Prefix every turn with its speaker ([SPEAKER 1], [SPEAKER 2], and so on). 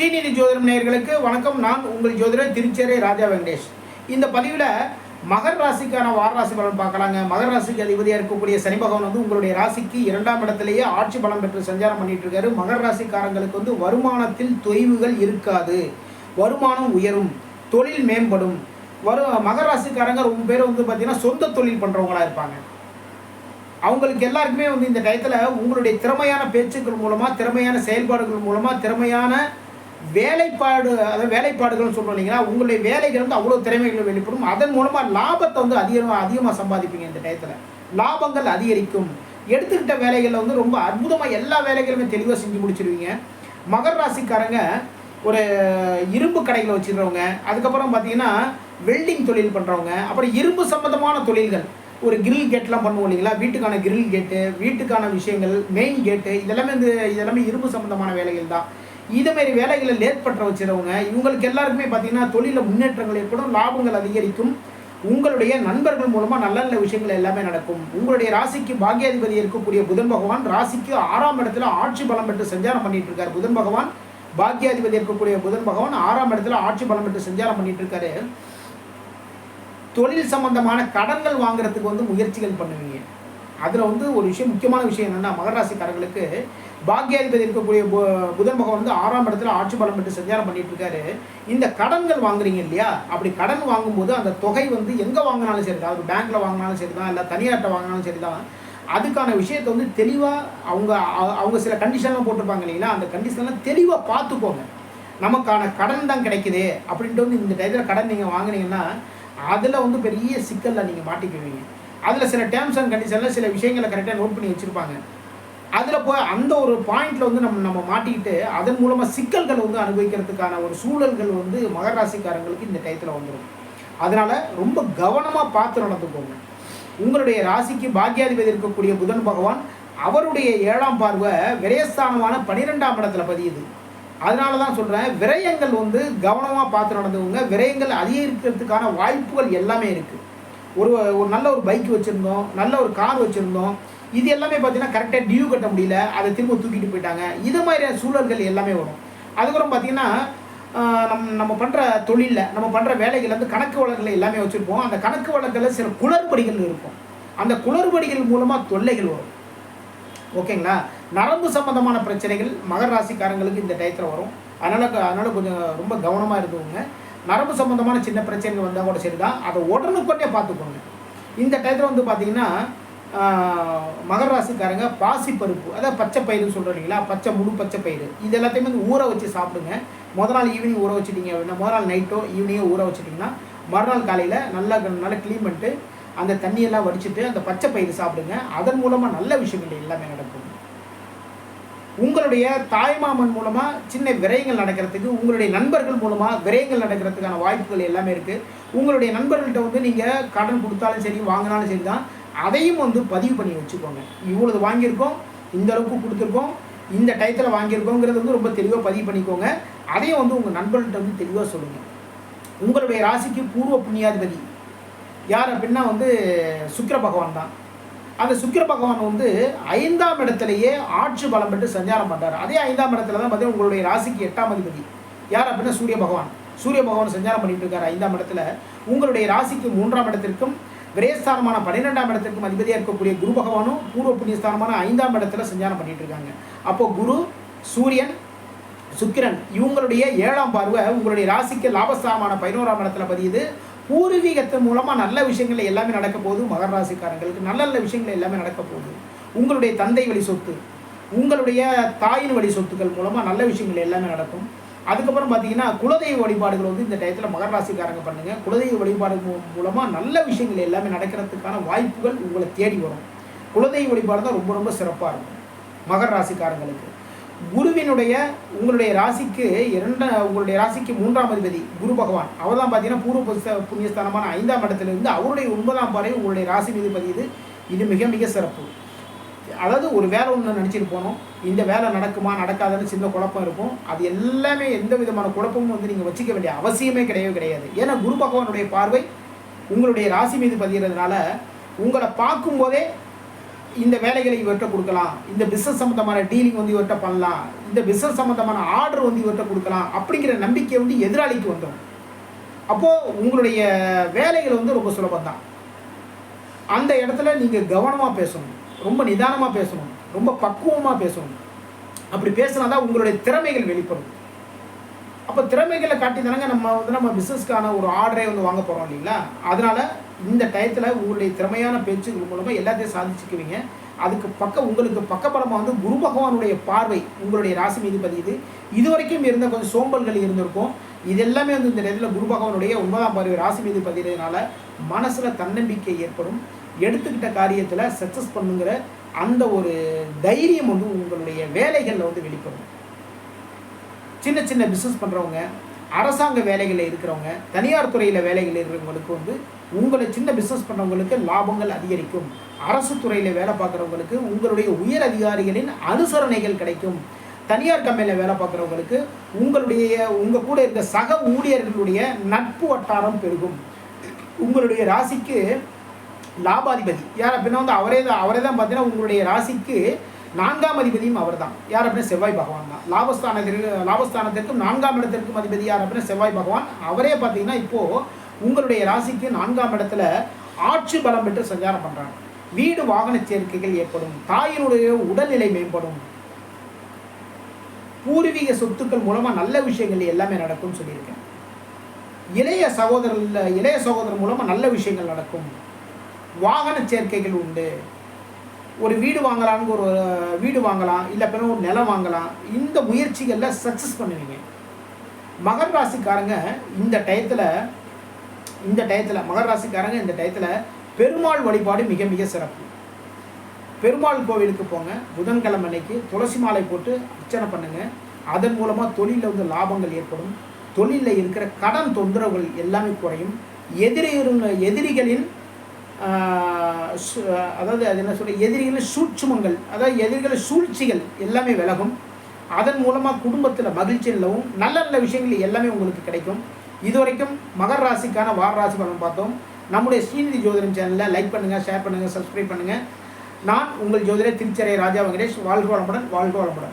[SPEAKER 1] ஸ்ரீநிதி ஜோதிடம் நேயர்களுக்கு வணக்கம். நான் உங்கள் ஜோதிடர் திருச்சேரி ராஜா வெங்கடேஷ். இந்த பதிவில் மகர் ராசிக்கான வார ராசி பலன் பார்க்கலாங்க. மகர் ராசிக்கு அதிபதியாக இருக்கக்கூடிய சனி பகவான் வந்து உங்களுடைய ராசிக்கு இரண்டாம் இடத்திலேயே ஆட்சி பலம் பெற்று சஞ்சாரம் பண்ணிட்டு இருக்காரு. மகர் ராசிக்காரங்களுக்கு வந்து வருமானத்தில் தொய்வுகள் இருக்காது. வருமானம் உயரும். தொழில் மேம்படும். வரும் மகர ராசிக்காரங்க ரொம்ப பேர் வந்து பார்த்தீங்கன்னா சொந்த தொழில் பண்ணுறவங்களா இருப்பாங்க. அவங்களுக்கு எல்லாருக்குமே வந்து இந்த டயத்தில் உங்களுடைய திறமையான பேச்சுக்கள் மூலமாக திறமையான செயல்பாடுகள் மூலமாக திறமையான வேலைப்பாடு அதாவது வேலைப்பாடுகள்னு சொல்கிறோம் இல்லைங்களா உங்களுடைய வேலைகள் வந்து அவ்வளோ திறமைகள் வெளிப்படும். அதன் மூலமாக லாபத்தை வந்து அதிகமாக அதிகமாக சம்பாதிப்பீங்க இந்த டயத்தில். லாபங்கள் அதிகரிக்கும். எடுத்துக்கிட்ட வேலைகளில் வந்து ரொம்ப அற்புதமாக எல்லா வேலைகளுமே தெளிவாக செஞ்சு முடிச்சிருவீங்க. மகர ராசிக்காரங்க ஒரு இரும்பு கடைகளை வச்சுருக்கிறவங்க அதுக்கப்புறம் பார்த்தீங்கன்னா வெல்டிங் தொழில் பண்ணுறவங்க அப்புறம் இரும்பு சம்மந்தமான தொழில்கள். ஒரு கிரில் கேட்லாம் பண்ணுவோம் இல்லைங்களா வீட்டுக்கான கிரில் கேட்டு வீட்டுக்கான விஷயங்கள் மெயின் கேட்டு இதெல்லாமே இந்த இதெல்லாமே இரும்பு சம்மந்தமான வேலைகள் தான். இதுமாரி மாதிரி வேலைகளை வச்சுருவங்க இவங்களுக்கு எல்லாருக்குமே பார்த்தீங்கன்னா தொழிலில் முன்னேற்றங்கள் ஏற்படும் லாபங்கள் அதிகரிக்கும். உங்களுடைய நண்பர்கள் மூலமாக நல்ல நல்ல விஷயங்கள் எல்லாமே நடக்கும். உங்களுடைய ராசிக்கு பாக்கியாதிபதி இருக்கக்கூடிய புதன் பகவான் ராசிக்கு ஆறாம் இடத்துல ஆட்சி பலம் பெற்று சஞ்சாரம் பண்ணிட்டு இருக்கார் புதன் பகவான் பாக்கியாதிபதி இருக்கக்கூடிய புதன் பகவான் ஆறாம் இடத்துல ஆட்சி பலம் பெற்று சஞ்சாரம் பண்ணிட்டு இருக்காரு தொழில் சம்பந்தமான கடன்கள் வாங்குறதுக்கு வந்து முயற்சிகள் பண்ணுவீங்க. அதில் வந்து ஒரு விஷயம் முக்கியமான விஷயம் என்னென்னா மகராசிக்காரர்களுக்கு பாக்யாதிபதி இருக்கக்கூடிய பு- புதன் பகவான் வந்து ஆறாம் இடத்துல ஆட்சி பலம் பெற்று சஞ்சாரம் பண்ணிட்டு இருக்காரு. இந்த கடன்கள் வாங்குறீங்க இல்லையா? அப்படி கடன் வாங்கும்போது அந்த தொகை வந்து எங்கே வாங்கினாலும் சரி தான் ஒரு பேங்க்கில் வாங்கினாலும் சரி தான் இல்லை தனியார்ட்ட வாங்கினாலும் சரி தான் அதுக்கான விஷயத்தை வந்து தெளிவாக அவங்க அவங்க சில கண்டிஷன்லாம் போட்டிருப்பாங்க இல்லைங்களா? அந்த கண்டிஷன்லாம் தெளிவாக பார்த்துக்கோங்க. நமக்கான கடன் தான் கிடைக்குது அப்படின்ட்டு வந்து இந்த டயத்தில் கடன் நீங்கள் வாங்குனீங்கன்னா அதில் வந்து பெரிய சிக்கலில் நீங்கள் மாட்டிக்குவீங்க. அதில் சில டேர்ம்ஸ் அண்ட் கண்டிஷனில் சில விஷயங்களை கரெக்டாக நோட் பண்ணி வச்சுருப்பாங்க. அதில் போய் அந்த ஒரு பாயிண்டில் வந்து நம்ம நம்ம மாட்டிக்கிட்டு அதன் மூலமாக சிக்கல்கள் வந்து அனுபவிக்கிறதுக்கான ஒரு சூழல்கள் வந்து மகராசிக்காரங்களுக்கு இந்த டயத்தில் வந்துடும் அதனால் ரொம்ப கவனமாக பார்த்து நடந்துக்கோங்க. உங்களுடைய ராசிக்கு பாக்கியாதிபதி இருக்கக்கூடிய புதன் பகவான் அவருடைய ஏழாம் பார்வை விரயஸ்தானமான பனிரெண்டாம் இடத்துல பதியுது. அதனால தான் சொல்கிறேன் விரயங்கள் வந்து கவனமாக பார்த்து நடந்துக்கோங்க. விரயங்கள் அதிகரிக்கிறதுக்கான வாய்ப்புகள் எல்லாமே இருக்குது ஒரு ஒரு நல்ல ஒரு பைக் வச்சுருந்தோம் நல்ல ஒரு கார் வச்சுருந்தோம். இது எல்லாமே பார்த்தீங்கன்னா கரெக்டாக டியூ கட்ட முடியல. அதை திரும்ப தூக்கிட்டு போயிட்டாங்க. இது மாதிரியான சூழல்கள் எல்லாமே வரும். அதுக்கப்புறம் பார்த்தீங்கன்னா நம் நம்ம பண்ணுற தொழிலில் நம்ம பண்ணுற வேலைகள் வந்து கணக்கு வழக்கில் எல்லாமே வச்சுருப்போம். அந்த கணக்கு வழக்கில் சில குளறுபடிகள் இருக்கும். அந்த குளறுபடிகள் மூலமாக தொல்லைகள் வரும். ஓகேங்களா? நரம்பு சம்பந்தமான பிரச்சனைகள் மகர ராசிக்காரங்களுக்கு இந்த டயத்தில் வரும். அதனால் அதனால் கொஞ்சம் ரொம்ப கவனமாக இருக்குவங்க நரம்பு சம்மந்தமான சின்ன பிரச்சனைகள் வந்தால் கூட சரி தான் அதை உடனுக்குடனே பார்த்துக்கோங்க. இந்த டயத்தில் வந்து பார்த்தீங்கன்னா ஆஹ், மகர ராசிக்காரங்க பாசி பருப்பு அதாவது பச்சை பயிறு சொல்கிறோம் இல்லைங்களா? பச்சை முழு பச்சை பயிறு. இது எல்லாத்தையுமே வந்து ஊற வச்சு சாப்பிடுங்க. முதல் நாள் ஈவினிங் ஊற வச்சுட்டீங்க அப்படின்னா முத நாள் நைட்டோ ஈவினிங்கோ ஊற வச்சுட்டிங்கன்னா மறுநாள் காலையில் நல்லா நல்லா க்ளீன் பண்ணிட்டு அந்த தண்ணியெல்லாம் வடிச்சிட்டு அந்த பச்சை பயிறு சாப்பிடுங்க. அதன் மூலமாக நல்ல விஷயங்கள் எல்லாமே நடக்கும். உங்களுடைய தாய்மாமன் மூலமாக சின்ன விரயங்கள் நடக்கிறதுக்கு உங்களுடைய நண்பர்கள் மூலமாக விரயங்கள் நடக்கிறதுக்கான வாய்ப்புகள் எல்லாமே இருக்குது உங்களுடைய நண்பர்கள்ட்ட வந்து நீங்கள் கடன் கொடுத்தாலும் சரி வாங்கினாலும் சரி தான் அதையும் வந்து பதிவு பண்ணி வச்சுக்கோங்க. இவ்வளவு வாங்கியிருக்கோம் இந்த அளவுக்கு கொடுத்துருக்கோம் இந்த டயத்தில் வாங்கியிருக்கோங்கிறது வந்து ரொம்ப தெளிவாக பதிவு பண்ணிக்கோங்க. அதையும் வந்து உங்கள் நண்பர்கள்ட்ட வந்து தெளிவாக சொல்லுங்கள் உங்களுடைய ராசிக்கு பூர்வ புண்ணியாதிபதி. யார் அப்படின்னா வந்து சுக்கர பகவான் தான். அந்த சுக்கிர பகவான் வந்து ஐந்தாம் இடத்துலயே ஆட்சி பலம் பெற்று சஞ்சாரம் பண்ணுறாரு அதே ஐந்தாம் இடத்துல தான் பார்த்தீங்கன்னா உங்களுடைய ராசிக்கு எட்டாம் அதிபதி. யார் அப்படின்னா சூரிய பகவான். சூரிய பகவான் சஞ்சாரம் பண்ணிட்டு இருக்காரு ஐந்தாம் இடத்துல. உங்களுடைய ராசிக்கு மூன்றாம் இடத்திற்கும் விரயஸ்தானமான பன்னிரெண்டாம் இடத்திற்கும் அதிபதியாக இருக்கக்கூடிய குரு பகவானும் பூர்வ புண்ணியஸ்தானமான ஐந்தாம் இடத்துல சஞ்சாரம் பண்ணிட்டு இருக்காங்க. அப்போ குரு சூரியன் சுக்கிரன் இவங்களுடைய ஏழாம் பார்வை உங்களுடைய ராசிக்கு லாபஸ்தானமான பதினோராம் இடத்துல பதியுது. பூர்வீகத்தின் மூலமாக நல்ல விஷயங்கள் எல்லாமே நடக்க போகுது. மகர ராசிக்காரங்களுக்கு நல்ல நல்ல விஷயங்கள் எல்லாமே நடக்க போகுது. உங்களுடைய தந்தை வழி சொத்து உங்களுடைய தாயின் வழி சொத்துக்கள் மூலமாக நல்ல விஷயங்கள் எல்லாமே நடக்கும். அதுக்கப்புறம் பார்த்தீங்கன்னா குலதெய்வ வழிபாடுகள் வந்து இந்த டயத்தில் மகர ராசிக்காரங்க பண்ணுங்கள் குலதெய்வ வழிபாடு மூலமாக நல்ல விஷயங்கள் எல்லாமே நடக்கிறதுக்கான வாய்ப்புகள் உங்களை தேடி வரும். குலதெய்வ வழிபாடு தான் ரொம்ப ரொம்ப சிறப்பாக இருக்கும். மகர ராசிக்காரங்களுக்கு. குருவினுடைய உங்களுடைய ராசிக்கு இரண்ட உங்களுடைய ராசிக்கு மூன்றாம் அதிபதி குரு பகவான். அவர் தான் பார்த்தீங்கன்னா பூர்வ புஸ்த- புண்ணியஸ்தானமான ஐந்தாம் இடத்துல இருந்து அவருடைய ஒன்பதாம் பாறை உங்களுடைய ராசி மீது பதியுது. இது மிக மிக சிறப்பு. அதாவது ஒரு வேலை ஒன்று நினச்சிட்டு போனோம். இந்த வேலை நடக்குமா நடக்காதுன்னு சின்ன குழப்பம் இருக்கும். அது எல்லாமே எந்த விதமான குழப்பமும் வந்து நீங்கள் வச்சுக்க வேண்டிய அவசியமே கிடையவே கிடையாது. ஏன்னா குரு பகவானுடைய பார்வை உங்களுடைய ராசி மீது பதிகிறதுனால உங்களை பார்க்கும்போதே இந்த வேலைகளை இவர்கிட்ட கொடுக்கலாம். இந்த பிஸ்னஸ் சம்மந்தமான டீலிங் வந்து இவர்கிட்ட பண்ணலாம். இந்த பிஸ்னஸ் சம்மந்தமான ஆர்டர் வந்து இவர்கிட்ட கொடுக்கலாம். அப்படிங்கிற நம்பிக்கை வந்து எதிராளிக்கு வந்துடும். அப்போது உங்களுடைய வேலைகள் வந்து ரொம்ப சுலபம் தான். அந்த இடத்துல நீங்கள் கவனமாக பேசணும். ரொம்ப நிதானமாக பேசணும். ரொம்ப பக்குவமாக பேசணும். அப்படி பேசினா தான் உங்களுடைய திறமைகள் வெளிப்படும். அப்போ திறமைகளை காட்டி தானங்க நம்ம வந்து நம்ம பிஸ்னஸ்க்கான ஒரு ஆர்டரை வந்து வாங்க போகிறோம் இல்லைங்களா? அதனால் இந்த டயத்தில் உங்களுடைய திறமையான பேச்சுகள் மூலமாக எல்லாத்தையும் சாதிச்சுக்குவீங்க. அதுக்கு பக்க உங்களுக்கு பக்கபலமாக வந்து குரு பகவானுடைய பார்வை உங்களுடைய ராசி மீது பதியுது இது. வரைக்கும் இருந்த கொஞ்சம் சோம்பல்கள் இருந்திருக்கும். இது எல்லாமே வந்து இந்த நேரத்தில் குரு பகவானுடைய ஒன்பதாம் பார்வை ராசி மீது பதிகிறதுனால மனசில் தன்னம்பிக்கை ஏற்படும். எடுத்துக்கிட்ட காரியத்தில் சக்ஸஸ் பண்ணுங்கிற அந்த ஒரு தைரியம் வந்து உங்களுடைய வேலைகளில் வந்து வெளிப்படும். சின்ன சின்ன பிஸ்னஸ் பண்ணுறவங்க அரசாங்க வேலைகளில் இருக்கிறவங்க தனியார் துறையில் வேலைகள் இருக்கிறவங்களுக்கு வந்து உங்களை சின்ன பிஸ்னஸ் பண்ணுறவங்களுக்கு லாபங்கள் அதிகரிக்கும். அரசு துறையில் வேலை பார்க்குறவங்களுக்கு உங்களுடைய உயர் அதிகாரிகளின் அனுசரணைகள் கிடைக்கும். தனியார் கம்பெனியில் வேலை பார்க்குறவங்களுக்கு உங்களுடைய உங்கள் கூட இருக்க சக ஊழியர்களுடைய நட்பு வட்டாரம் பெருகும். உங்களுடைய ராசிக்கு லாபாதிபதி. யார் அப்படின்னா வந்து அவரே தான் அவரே தான் பார்த்தீங்கன்னா உங்களுடைய ராசிக்கு நான்காம் அதிபதியும் அவர் தான் யார் அப்படின்னா செவ்வாய் பகவான் தான். லாபஸ்தானத்திற்கு லாபஸ்தானத்திற்கும் நான்காம் இடத்திற்கும் அதிபதி யார் அப்படின்னா செவ்வாய் பகவான். அவரே பார்த்தீங்கன்னா இப்போது உங்களுடைய ராசிக்கு நான்காம் இடத்துல ஆட்சி பலம் பெற்று சஞ்சாரம் பண்ணுறாங்க வீடு வாகன சேர்க்கைகள் ஏற்படும். தாயினுடைய உடல்நிலை மேம்படும். பூர்வீக சொத்துக்கள் மூலமாக நல்ல விஷயங்கள் எல்லாமே நடக்கும்னு சொல்லியிருக்கேன். இளைய சகோதரர் இளைய சகோதரர் மூலமாக நல்ல விஷயங்கள் நடக்கும். வாகன சேர்க்கைகள் உண்டு. ஒரு வீடு வாங்கலாம்னு ஒரு வீடு வாங்கலாம் இல்லை பிறகு ஒரு நிலம் வாங்கலாம் இந்த முயற்சிகளில் சக்ஸஸ் பண்ணுவீங்க. மகர் ராசிக்காரங்க இந்த டயத்தில் இந்த டயத்தில் மகர் ராசிக்காரங்க இந்த டயத்தில் பெருமாள் வழிபாடு மிக மிக சிறப்பு. பெருமாள் கோவிலுக்கு போங்க புதன்கிழமை அன்னைக்கு துளசி மாலை போட்டு அர்ச்சனை பண்ணுங்க. அதன் மூலமாக தொழிலில் வந்து லாபங்கள் ஏற்படும். தொழிலில் இருக்கிற கடன் தொந்தரவுகள் எல்லாமே குறையும். எதிரி எதிரிகளின் அதாவது அது என்ன சொல்ல எதிரிகளின் சூட்சுமங்கள் அதாவது எதிரிகளின் சூழ்ச்சிகள் எல்லாமே விலகும். அதன் மூலமாக குடும்பத்தில் மகிழ்ச்சி நிலவும். நல்ல நல்ல விஷயங்கள் எல்லாமே உங்களுக்கு கிடைக்கும். இதுவரைக்கும் மகர் ராசிக்கான வார ராசி பலன் பார்த்தோம். நம்முடைய ஸ்ரீநிதி ஜோதிடம் சேனலில் லைக் பண்ணுங்கள் ஷேர் பண்ணுங்கள் சப்ஸ்கிரைப் பண்ணுங்கள் நான் உங்கள் ஜோதிடர் திருச்சரை ராஜா வெங்கடேஷ். வாழ்க வளமுடன் வாழ்க வளமுடன்.